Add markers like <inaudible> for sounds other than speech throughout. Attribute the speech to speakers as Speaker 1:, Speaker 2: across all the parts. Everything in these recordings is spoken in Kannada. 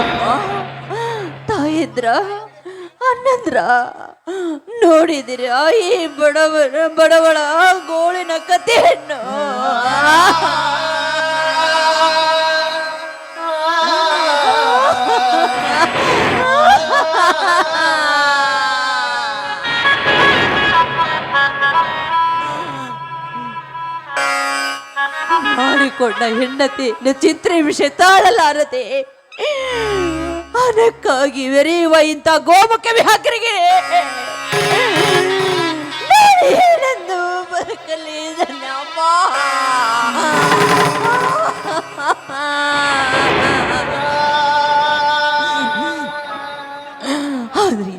Speaker 1: ಅಮ್ಮ ತಾಯಿದ್ರ ಅನ್ನಂದ್ರ ನೋಡಿದಿರ ಈ ಬಡವರ ಬಡವಳ ಗೋಳಿನ ಕಥೆಯನ್ನು? ಮಾಡಿಕೊಂಡ ಹೆಂಡತಿ ಚಿತ್ರ ವಿಷಯ ತಾಳಲಾರದೆ. ಅದಕ್ಕಾಗಿ ವೆರೆಯುವ ಇಂಥ ಗೋಮುಖ ವಿಹಾಕರಿಗೆ ಆದ್ರೆ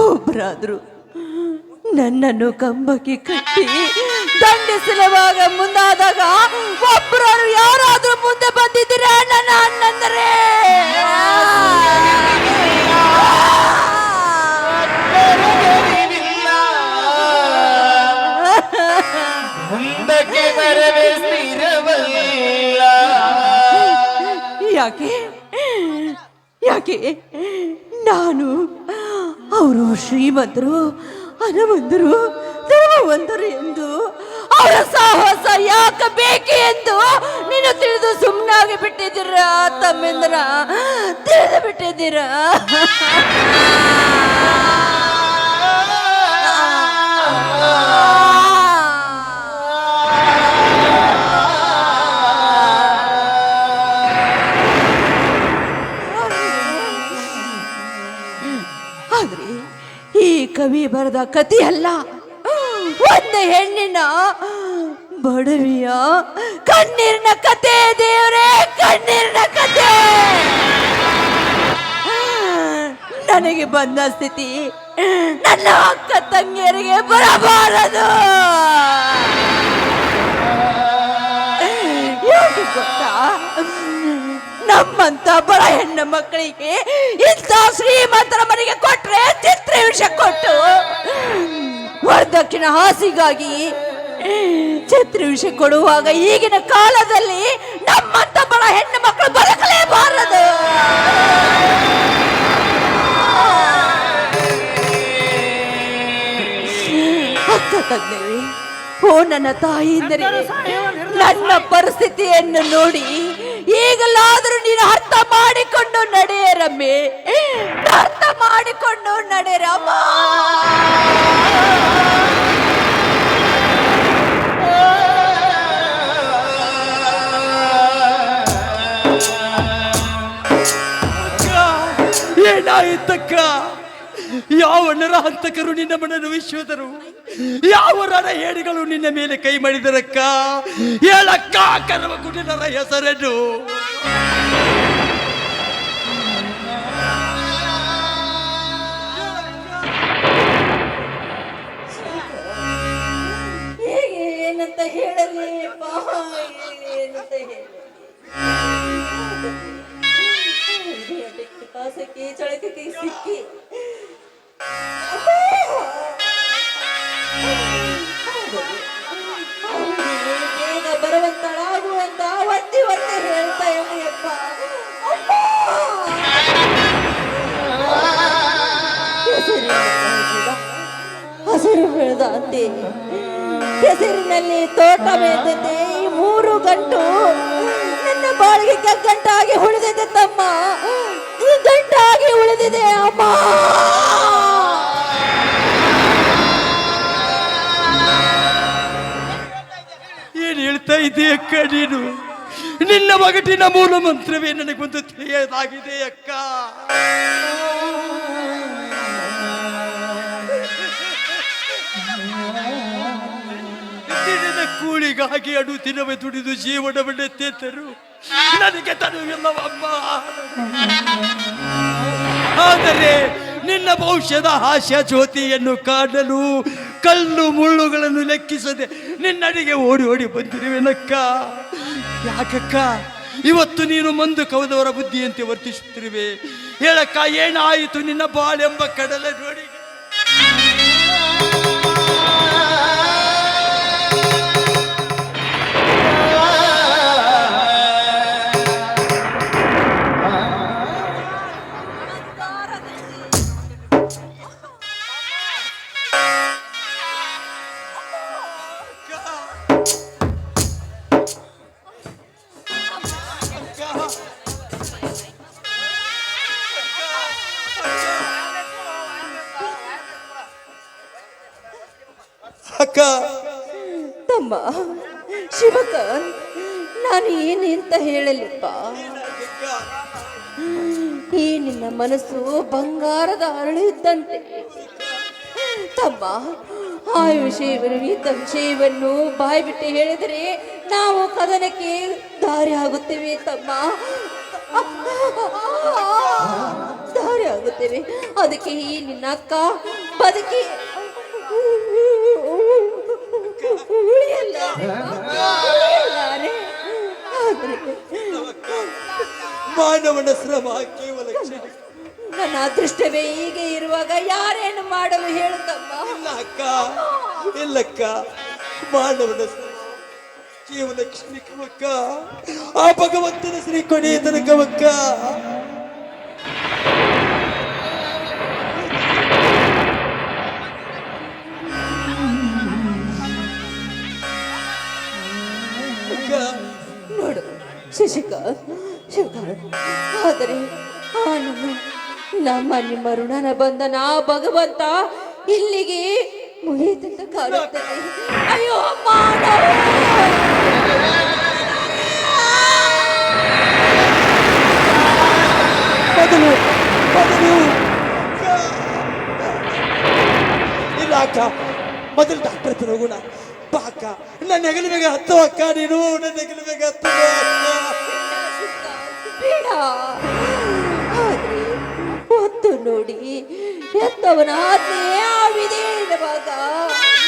Speaker 1: ಒಬ್ಬರಾದ್ರು ನನ್ನನ್ನು ಕಂಬಕ್ಕೆ ಕಟ್ಟಿ ದಂಡಿಸಲುವಾಗ ಮುಂದಾದಾಗ ಒಬ್ಬರು ಯಾರಾದ್ರೂ ಮುಂದೆ ಬಂದಿದ್ದೀರ? ನನ್ನ ಅಣ್ಣಂದರೆ? ಯಾಕೆ? ಯಾಕೆ? ನಾನು ಅವರು ಶ್ರೀಮಂತರು ಹಣವಂತರು ಧರ್ಮವಂತರು ಎಂದು ಅವರ ಸಾಹಸ ಯಾಕೆ ಬೇಕು ಎಂದು ನೀನು ತಿಳಿದು ಸುಮ್ಮನಾಗಿ ಬಿಟ್ಟಿದ್ದೀರ ತಮ್ಮಿಂದ್ರ ತಿಳಿದು ಬಿಟ್ಟಿದ್ದೀರ ಆದ್ರೆ ಈ ಕವಿ ಬರೆದ ಕಥೆಯಲ್ಲ ಒಂದು ಹೆಣ್ಣಿನ ಬಡವಿಯ ಕಣ್ಣೀರಿನ ಕತೆ, ದೇವರೇ, ಕಣ್ಣೀರಿನ ಕತೆ. ನನಗೆ ಬಂದ ಸ್ಥಿತಿ ನನ್ನ ಅಕ್ಕ ತಂಗಿಯರಿಗೆ ಬರಬಾರದು. ಗೊತ್ತಾ? ನಮ್ಮಂತ ಬಡ ಹೆಣ್ಣು ಮಕ್ಕಳಿಗೆ ಇಂಥ ಶ್ರೀಮಂತರ ವರದಕ್ಷಿಣ ಹಾಸಿಗಾಗಿ ಚಿತ್ರ ವಿಷ ಕೊಡುವಾಗ ಈಗಿನ ಕಾಲದಲ್ಲಿ ನಮ್ಮಂತ ಬಡ ಹೆಣ್ಣು ಮಕ್ಕಳು ಬದುಕಲೇಬಾರದು. ಓ ನನ್ನ ತಾಯಿಯಿಂದರೆ ನನ್ನ ಪರಿಸ್ಥಿತಿಯನ್ನು ನೋಡಿ ಈಗಲಾದರೂ ನೀನು ಅರ್ಥ ಮಾಡಿಕೊಂಡು ನಡೆಯರಮ್ಮೆ ಅರ್ಥ ಮಾಡಿಕೊಂಡು ನಡೆಯರಮ್ಮ
Speaker 2: ಏನಾಯಿತಕ್ಕ? ಯಾವ ನರಹಂತಕರು ನಿನ್ನ ಮನನ್ನು ವಿಶ್ವದರು? ಯಾವ ರಣ ಹೇಡಿಗಳು ನಿನ್ನ ಮೇಲೆ ಕೈ ಮಾಡಿದರಕ್ಕ? ಹೇಳಕ್ಕ, ಕರವ ಗುಡಿನರ ಹೆಸರನ್ನು.
Speaker 1: ಏನಂತ ಹೇಳಲಿ? ಏನಂತ ಸಿಕ್ಕಿ. ಹಸಿರು ಬೆಳೆದ ಹೆಸರಿನಲ್ಲಿ ತೋಟ ಬೆಳೆದಂತೆ ಈ ಮೂರು ಗಂಟು ನನ್ನ ಬಾಳಿಗೆ ಗಂಟಾಗಿ ಉಳಿದಿದೆ ತಮ್ಮ ಗಂಟಾಗಿ ಉಳಿದಿದೆ ಅಮ್ಮ
Speaker 2: ಏನ್ ಇದೆ ಅಕ್ಕ ನೀನು? ನಿನ್ನ ಮಗಟಿನ ಮೂಲ ಮಂತ್ರವೇ ನನಗೊಂದು ತಿಳಿಯದಾಗಿದೆ ಅಕ್ಕ. ಕೂಳಿಗಾಗಿ ಅಡು ದಿನವೇ ದುಡಿದು ಜೀವನವನ್ನೇ ತೇತರು ನನಗೆ ತನವಿಲ್ಲವಮ್ಮ ಆದರೆ ನಿನ್ನ ಭವಿಷ್ಯದ ಹಾಸ್ಯ ಜ್ಯೋತಿಯನ್ನು ಕಾಣಲು ಕಲ್ಲು ಮುಳ್ಳುಗಳನ್ನು ಲೆಕ್ಕಿಸದೆ ನಿನ್ನಡಿಗೆ ಓಡಿ ಓಡಿ ಬಂದಿರುವೆನಕ್ಕ? ಯಾಕಕ್ಕ? ಇವತ್ತು ನೀನು ಮಂದು ಕವದವರ ಬುದ್ಧಿಯಂತೆ ವರ್ತಿಸುತ್ತಿರುವೆ. ಹೇಳಕ್ಕ, ಏನಾಯಿತು ನಿನ್ನ ಬಾಳೆಂಬ ಕಡಲೆ ನೋಡಿ
Speaker 1: ಈ ನಿನ್ನ ಮನಸ್ಸು ಬಂಗಾರದ ಅರಳು ಇದ್ದಂತೆ ತಮ್ಮ ಆಯು ವಿಷಯವನ್ನು ಬಾಯಿ ಬಿಟ್ಟು ಹೇಳಿದರೆ ನಾವು ಕದನಕ್ಕೆ ದಾರಿ ಆಗುತ್ತೇವೆ ತಮ್ಮ. ದಾರಿ ಆಗುತ್ತೇವೆ. ಅದಕ್ಕೆ ಈ ನಿನ್ನ ಅಕ್ಕ ಬದುಕಿ
Speaker 2: ಮಾನವನ ಶ್ರಮ ಕೇವಲ
Speaker 1: ನನ್ನ ಅದೃಷ್ಟವೇ ಹೀಗೆ ಇರುವಾಗ ಯಾರೇನು ಮಾಡಲು ಹೇಳುತ್ತಮ್ಮ?
Speaker 2: ಇಲ್ಲ ಅಕ್ಕ ಇಲ್ಲಕ್ಕ ಮಾನವನ ಶ್ರಮ ಕೇವಲ ಕ್ಷಣಿಕವಕ್ಕ ಆ ಭಗವಂತನ ಶ್ರೀ ಕೊನೆಯ ತನಕವಕ್ಕ
Speaker 1: ಆದರೆ ನಮ್ಮ ನಮ್ಮ ಋಣನ ಬಂಧನ ಭಗವಂತ ಇಲ್ಲಿಗೆ ಮುಗಿದಂತ ಕಾಣುತ್ತದೆ ಅಯ್ಯೋ
Speaker 2: ಮೊದಲು ಇಲ್ಲ ಅಕ್ಕ, ಮೊದಲು ಡಾಕ್ಟರ್ ಹತ್ರ ಹೋಗೋಣ. ಅಕ್ಕ, ನನ್ನ ಹೆಗಲ ಬೇಗ ಹತ್ತು ಅಕ್ಕ ನೀನು, ನನ್ನ ಹೆಗಲ ಬೇಗ ಹತ್ತು
Speaker 1: ಎತ್ತವನ ಆಜ್ಞೆ ಆವಿದೆ ಎನ್ನುವಾಗ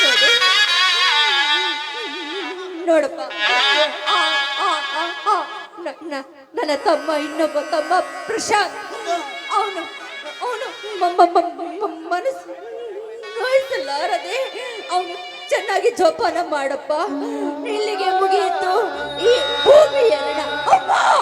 Speaker 1: ನೋಡು ನೋಡಪ್ಪ. ಆ, ಆ, ಆ, ಆ, ನನ್ನ ತಮ್ಮ ಇನ್ನೊಬ್ಬ ತಮ್ಮ ಪ್ರಶಾಂತ್. ಅವನು ಅವನು ಮನಸ್ಸು ನೋಯಿಸಲಾರದೆ ಅವನು ಚೆನ್ನಾಗಿ ಜೋಪಾನ ಮಾಡಪ್ಪ. ಇಲ್ಲಿಗೆ ಮುಗಿಯಿತು. ಈ ಭೂಮಿ ಎರಡ ಅಮ್ಮ ಅಮ್ಮ!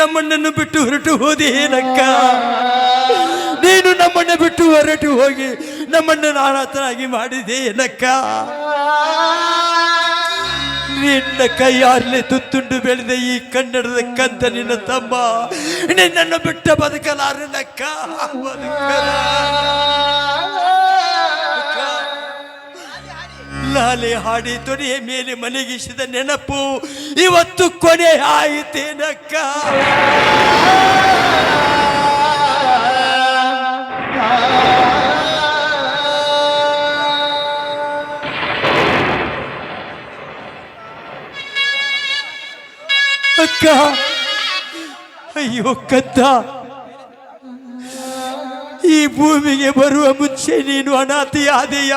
Speaker 2: ನಮ್ಮಣ್ಣನ್ನು ಬಿಟ್ಟು ಹೊರಟು ಹೋದೆ ಏನಕ್ಕ? <laughs> ನೀನು ನಮ್ಮನ್ನ ಬಿಟ್ಟು ಹೊರಟು ಹೋಗಿ ನಮ್ಮಣ್ಣನ ಆರಾಧನಾಗಿ ಮಾಡಿದೆ ಏನಕ್ಕ? <laughs> ನಿನ್ನ ಕೈಯಾರಲೆ ತುತ್ತುಂಡು ಬೆಳೆದ ಈ ಕನ್ನಡದ ಕಂತ ನಿನ್ನ ತಮ್ಮ. ನಿನ್ನನ್ನು ಬಿಟ್ಟ ಬದುಕಲಾರನಕ್ಕ. <laughs> ಲಾಲೆ ಹಾಡಿ ತೊಡೆಯ ಮೇಲೆ ಮಲಗಿಸಿದ ನೆನಪು ಇವತ್ತು ಕೊನೆ ಆಯಿತೇನಕ್ಕ? ಅಕ್ಕ, ಅಯ್ಯೋ ಕದ್ದ. ಈ ಭೂಮಿಗೆ ಬರುವ ಮುಂಚೆ ನೀನು ಅನಾಥೆಯಾದೆಯ?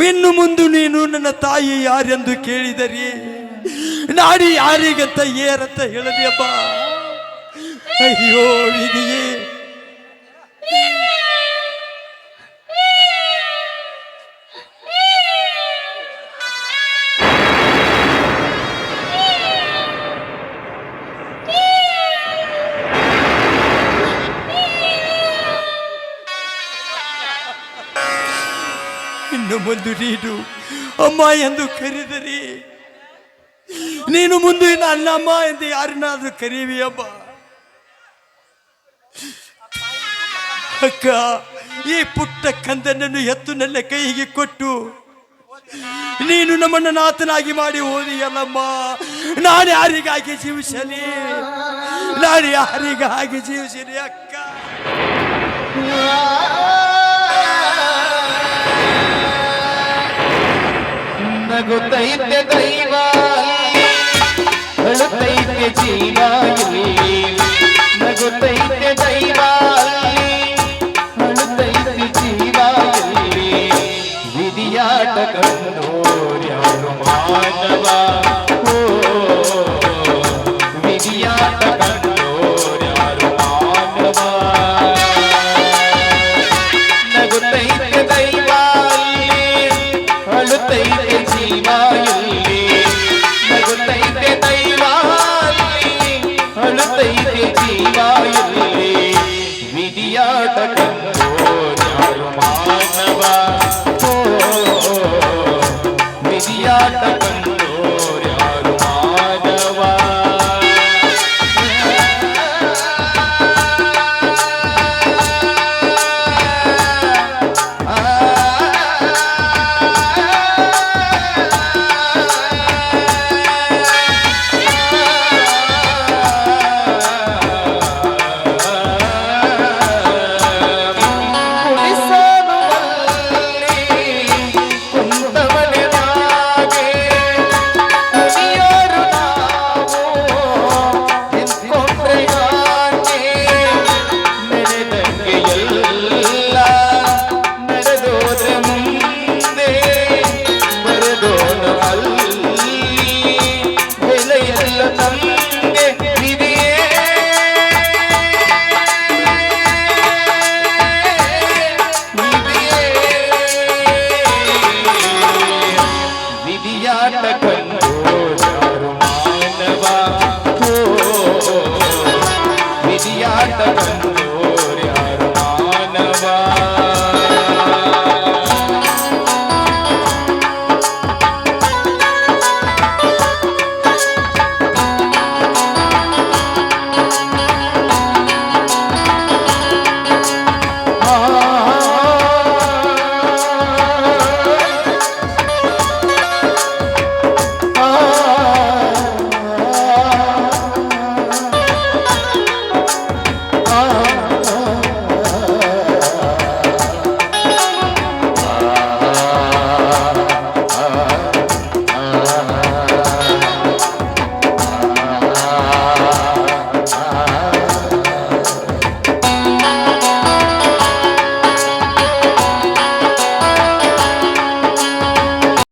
Speaker 2: ಇನ್ನು ಮುಂದೆ ನೀನು ನನ್ನ ತಾಯಿ ಯಾರೆಂದು ಕೇಳಿದರಿ ನಾಡಿ ಯಾರಿಗಂತ ಏರಂತ ಹೇಳಲಿ ಅಪ್ಪ ಅಯ್ಯೋ ವಿಧಿಯೇ ಮುಂದೆ ನೀನು. ಅಮ್ಮ ಎಂದು ಕರೆದರಿ. ನೀನು ಮುಂದೆ ಇನ್ನು ಅಣ್ಣಮ್ಮ ಎಂದು ಯಾರನ್ನಾದ್ರೂ ಕರೀವಿ ಅಮ್ಮ. ಅಕ್ಕ, ಈ ಪುಟ್ಟ ಕಂದನನ್ನು ಎತ್ತು ನನ್ನ ಕೈಗೆ ಕೊಟ್ಟು ನೀನು ನಮ್ಮನ್ನು ನಾಥನಾಗಿ ಮಾಡಿ ಓದಿಯಲ್ಲಮ್ಮ. ನಾನು ಯಾರಿಗಾಗಿ ಜೀವಿಸಲಿ? ನಾನು ಯಾರಿಗಾಗಿ ಜೀವಿಸಲಿ ಅಕ್ಕ?
Speaker 3: ನಗುತ್ತೈತೆ ದೈವ. ಅಳುತ್ತೈತೆ ಜೀವ ನಗುತ್ತೈತೆ ದೈವ